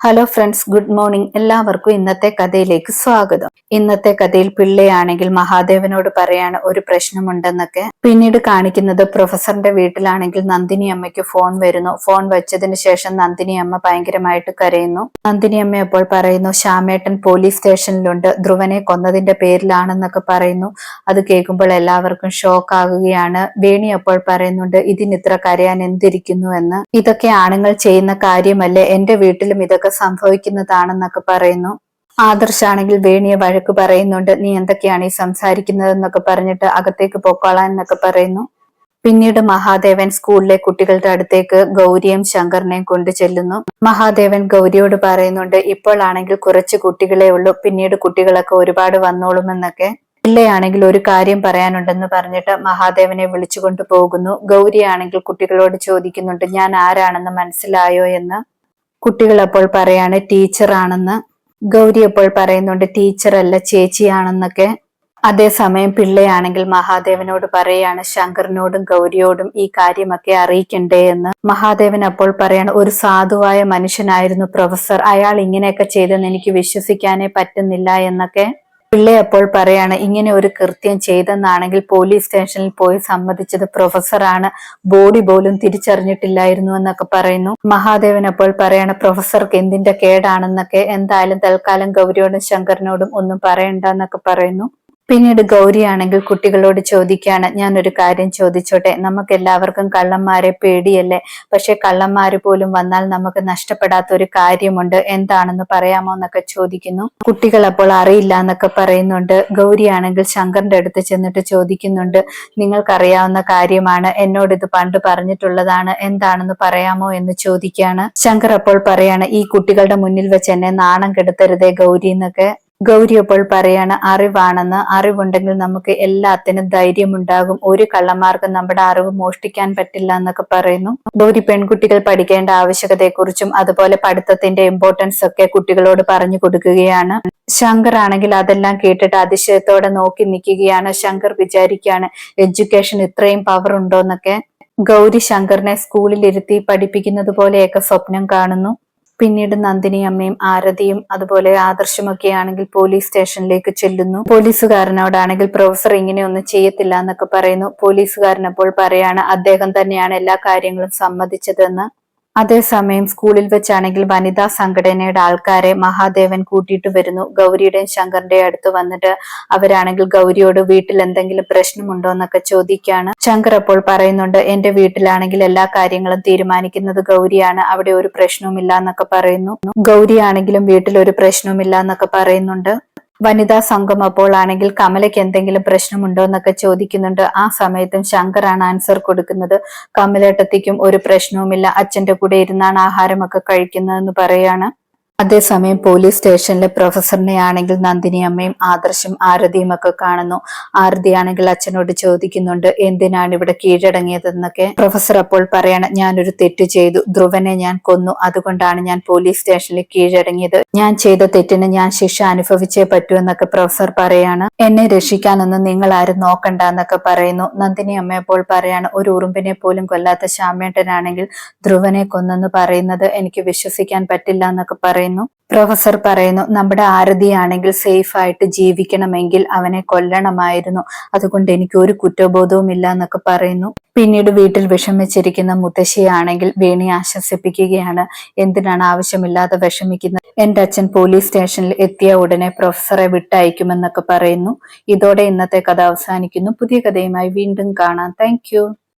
Hello friends good morning എല്ലാവർക്കും ഇന്നത്തെ കഥയിലേക്ക് സ്വാഗതം. ഇന്നത്തെ കഥയിൽ പിള്ളയാണെങ്കിൽ മഹാദേവനോട് പറയാണ് ഒരു പ്രശ്നമുണ്ടെന്നൊക്കെ. പിന്നീട് കാണിക്കുന്നത് പ്രൊഫസറിന്റെ വീട്ടിലാണെങ്കിൽ നന്ദിനി അമ്മയ്ക്ക് ഫോൺ വരുന്നു. ഫോൺ വെച്ചതിന് ശേഷം നന്ദിനി അമ്മ ഭയങ്കരമായിട്ട് കരയുന്നു. നന്ദിനി അമ്മ അപ്പോൾ പറയുന്നു ശ്യാമേട്ടൻ പോലീസ് സ്റ്റേഷനിലുണ്ട്. ധ്രുവനെ കൊന്നതിന്റെ പേരിലാണെന്നൊക്കെ പറയുന്നു. അത് കേൾക്കുമ്പോൾ എല്ലാവർക്കും ഷോക്ക് ആകുകയാണ്. വേണി അപ്പോൾ പറയുന്നുണ്ട് ഇതിനിത്ര കരയാൻ എന്തിരിക്കുന്നു എന്ന്. ഇതൊക്കെ ആണുങ്ങൾ ചെയ്യുന്ന കാര്യമല്ലേ. എന്റെ വീട്ടിലും ഇതൊക്കെ സംഭവിക്കുന്നതാണെന്നൊക്കെ പറയുന്നു. ആദർശാണെങ്കിൽ വേണിയ വഴക്ക് പറയുന്നുണ്ട്. നീ എന്തൊക്കെയാണ് ഈ സംസാരിക്കുന്നത് എന്നൊക്കെ പറഞ്ഞിട്ട് അകത്തേക്ക് പൊക്കോളാൻ എന്നൊക്കെ പറയുന്നു. പിന്നീട് മഹാദേവൻ സ്കൂളിലെ കുട്ടികളുടെ അടുത്തേക്ക് ഗൗരിയും ശങ്കറിനെയും കൊണ്ടു ചെല്ലുന്നു. മഹാദേവൻ ഗൗരിയോട് പറയുന്നുണ്ട് ഇപ്പോഴാണെങ്കിൽ കുറച്ച് കുട്ടികളെ ഉള്ളൂ. പിന്നീട് കുട്ടികളൊക്കെ ഒരുപാട് വന്നോളുമെന്നൊക്കെ. പിള്ളയാണെങ്കിൽ ഒരു കാര്യം പറയാനുണ്ടെന്ന് പറഞ്ഞിട്ട് മഹാദേവനെ വിളിച്ചുകൊണ്ട് പോകുന്നു. ഗൗരിയാണെങ്കിൽ കുട്ടികളോട് ചോദിക്കുന്നുണ്ട് ഞാൻ ആരാണെന്ന് മനസ്സിലായോ? എന്ന്. കുട്ടികൾ അപ്പോൾ പറയാണ് ടീച്ചറാണെന്ന്. ഗൗരി അപ്പോൾ പറയുന്നുണ്ട് ടീച്ചറല്ല ചേച്ചിയാണെന്നൊക്കെ. അതേസമയം പിള്ളയാണെങ്കിൽ മഹാദേവനോട് പറയാണ് ശങ്കറിനോടും ഗൗരിയോടും ഈ കാര്യമൊക്കെ അറിയിക്കണ്ടേ എന്ന്. മഹാദേവൻ അപ്പോൾ പറയാണ് ഒരു സാധുവായ മനുഷ്യനായിരുന്നു പ്രൊഫസർ. അയാൾ ഇങ്ങനെയൊക്കെ ചെയ്തെന്ന് എനിക്ക് വിശ്വസിക്കാനേ പറ്റുന്നില്ല എന്നൊക്കെ. പിള്ളെ അപ്പോൾ പറയാണ് ഇങ്ങനെ ഒരു കൃത്യം ചെയ്തെന്നാണെങ്കിൽ പോലീസ് സ്റ്റേഷനിൽ പോയി സമ്മതിച്ചത് പ്രൊഫസറാണ്. ബോഡി പോലും തിരിച്ചറിഞ്ഞിട്ടില്ലായിരുന്നു എന്നൊക്കെ പറയുന്നു. മഹാദേവൻ അപ്പോൾ പറയാണ് പ്രൊഫസർക്ക് എന്തിന്റെ കേടാണെന്നൊക്കെ എന്തായാലും തൽക്കാലം ഗൗരിയോടും ശങ്കറിനോടും ഒന്നും പറയണ്ട എന്നൊക്കെ പറയുന്നു. പിന്നീട് ഗൗരിയാണെങ്കിൽ കുട്ടികളോട് ചോദിക്കുകയാണ് ഞാൻ ഒരു കാര്യം ചോദിച്ചോട്ടെ നമുക്ക് എല്ലാവർക്കും കള്ളന്മാരെ പേടിയല്ലേ? പക്ഷെ കള്ളന്മാര് പോലും വന്നാൽ നമുക്ക് നഷ്ടപ്പെടാത്ത ഒരു കാര്യമുണ്ട് എന്താണെന്ന് പറയാമോ എന്നൊക്കെ ചോദിക്കുന്നു. കുട്ടികൾ അപ്പോൾ അറിയില്ല എന്നൊക്കെ പറയുന്നുണ്ട്. ഗൗരിയാണെങ്കിൽ ശങ്കറിന്റെ അടുത്ത് ചെന്നിട്ട് ചോദിക്കുന്നുണ്ട് നിങ്ങൾക്കറിയാവുന്ന കാര്യമാണ് എന്നോട് ഇത് പണ്ട് പറഞ്ഞിട്ടുള്ളതാണ് എന്താണെന്ന് പറയാമോ എന്ന് ചോദിക്കുകയാണ്. ശങ്കർ അപ്പോൾ പറയാണ് ഈ കുട്ടികളുടെ മുന്നിൽ വെച്ച് എന്നെ നാണം കെടുത്തരുതേ ഗൗരി എന്നൊക്കെ. ഗൗരി അപ്പോൾ പറയാണ് അറിവാണെന്ന്. അറിവുണ്ടെങ്കിൽ നമുക്ക് എല്ലാത്തിനും ധൈര്യമുണ്ടാകും. ഒരു കള്ളമാർഗം നമ്മുടെ അറിവ് മോഷ്ടിക്കാൻ പറ്റില്ല എന്നൊക്കെ പറയുന്നു. ഗൗരി പെൺകുട്ടികൾ പഠിക്കേണ്ട ആവശ്യകതയെക്കുറിച്ചും അതുപോലെ പഠിത്തത്തിന്റെ ഇമ്പോർട്ടൻസ് ഒക്കെ കുട്ടികളോട് പറഞ്ഞു കൊടുക്കുകയാണ്. ശങ്കർ ആണെങ്കിൽ അതെല്ലാം കേട്ടിട്ട് അതിശയത്തോടെ നോക്കി നിൽക്കുകയാണ്. ശങ്കർ വിചാരിക്കുകയാണ് എഡ്യൂക്കേഷൻ ഇത്രയും പവർ ഉണ്ടോ എന്നൊക്കെ. ഗൗരി ശങ്കറിനെ സ്കൂളിൽ ഇരുത്തി പഠിപ്പിക്കുന്നത് പോലെയൊക്കെ സ്വപ്നം കാണുന്നു. പിന്നീട് നന്ദിനി അമ്മയും ആരതിയും അതുപോലെ ആദർശമൊക്കെ ആണെങ്കിൽ പോലീസ് സ്റ്റേഷനിലേക്ക് ചെല്ലുന്നു. പോലീസുകാരനോടാണെങ്കിൽ പ്രൊഫസർ ഇങ്ങനെയൊന്നും ചെയ്യത്തില്ല എന്നൊക്കെ പറയുന്നു. പോലീസുകാരൻ അപ്പോൾ പറയാണ് അദ്ദേഹം തന്നെയാണ് എല്ലാ കാര്യങ്ങളും സമ്മതിച്ചതെന്ന്. അതേസമയം സ്കൂളിൽ വെച്ചാണെങ്കിൽ വനിതാ സംഘടനയുടെ ആൾക്കാരെ മഹാദേവൻ കൂട്ടിയിട്ട് വരുന്നു. ഗൗരിയുടെയും ശങ്കറിന്റെയും അടുത്ത് വന്നിട്ട് അവരാണെങ്കിൽ ഗൗരിയോട് വീട്ടിൽ എന്തെങ്കിലും പ്രശ്നമുണ്ടോ എന്നൊക്കെ ചോദിക്കുകയാണ്. ശങ്കർ അപ്പോൾ പറയുന്നുണ്ട് എന്റെ വീട്ടിലാണെങ്കിൽ എല്ലാ കാര്യങ്ങളും തീരുമാനിക്കുന്നത് ഗൗരിയാണ്. അവിടെ ഒരു പ്രശ്നവുമില്ല എന്നൊക്കെ പറയുന്നു. ഗൗരിയാണെങ്കിലും വീട്ടിൽ ഒരു പ്രശ്നവുമില്ല എന്നൊക്കെ പറയുന്നുണ്ട്. വനിതാ സംഘം അപ്പോൾ ആണെങ്കിൽ കമലയ്ക്ക് എന്തെങ്കിലും പ്രശ്നമുണ്ടോ എന്നൊക്കെ ചോദിക്കുന്നുണ്ട്. ആ സമയത്തും ശങ്കറാണ് ആൻസർ കൊടുക്കുന്നത്. കമലേട്ടത്തിക്കും ഒരു പ്രശ്നവുമില്ല. അച്ഛന്റെ കൂടെ ഇരുന്നാണ് ആഹാരമൊക്കെ കഴിക്കുന്നതെന്ന് പറയാണ്. അതേസമയം പോലീസ് സ്റ്റേഷനിലെ പ്രൊഫസറിനെ ആണെങ്കിൽ നന്ദിനി അമ്മയും ആദർശം ആരതിയും ഒക്കെ കാണുന്നു. ആരതി ആണെങ്കിൽ അച്ഛനോട് ചോദിക്കുന്നുണ്ട് എന്തിനാണ് ഇവിടെ കീഴടങ്ങിയതെന്നൊക്കെ? പ്രൊഫസർ അപ്പോൾ പറയാണ് ഞാനൊരു തെറ്റ് ചെയ്തു. ധ്രുവനെ ഞാൻ കൊന്നു. അതുകൊണ്ടാണ് ഞാൻ പോലീസ് സ്റ്റേഷനിൽ കീഴടങ്ങിയത്. ഞാൻ ചെയ്ത തെറ്റിന് ഞാൻ ശിക്ഷ അനുഭവിച്ചേ പറ്റൂ എന്നൊക്കെ പ്രൊഫസർ പറയാണ്. എന്നെ രക്ഷിക്കാനൊന്നും നിങ്ങൾ ആരും നോക്കണ്ട എന്നൊക്കെ പറയുന്നു. നന്ദിനി അമ്മ അപ്പോൾ പറയാണ് ഒരു ഉറുമ്പിനെ പോലും കൊല്ലാത്ത ശ്യാമേട്ടനാണെങ്കിൽ ധ്രുവനെ കൊന്നെന്ന് പറയുന്നത് എനിക്ക് വിശ്വസിക്കാൻ പറ്റില്ല എന്നൊക്കെ പറയുന്നു. പറയുന്നു. പ്രൊഫസർ പറയുന്നു നമ്മുടെ ആരതിയാണെങ്കിൽ സേഫ് ആയിട്ട് ജീവിക്കണമെങ്കിൽ അവനെ കൊല്ലണമായിരുന്നു. അതുകൊണ്ട് എനിക്ക് ഒരു കുറ്റബോധവും ഇല്ല എന്നൊക്കെ പറയുന്നു. പിന്നീട് വീട്ടിൽ വിഷമിച്ചിരിക്കുന്ന മുത്തശ്ശിയാണെങ്കിൽ വേണി ആശ്വസിപ്പിക്കുകയാണ്. എന്തിനാണ് ആവശ്യമില്ലാതെ വിഷമിക്കുന്നത്? എന്റെ അച്ഛൻ പോലീസ് സ്റ്റേഷനിൽ എത്തിയ ഉടനെ പ്രൊഫസറെ വിട്ടയക്കുമെന്നൊക്കെ പറയുന്നു. ഇതോടെ ഇന്നത്തെ കഥ അവസാനിക്കുന്നു. പുതിയ കഥയുമായി വീണ്ടും കാണാം. താങ്ക്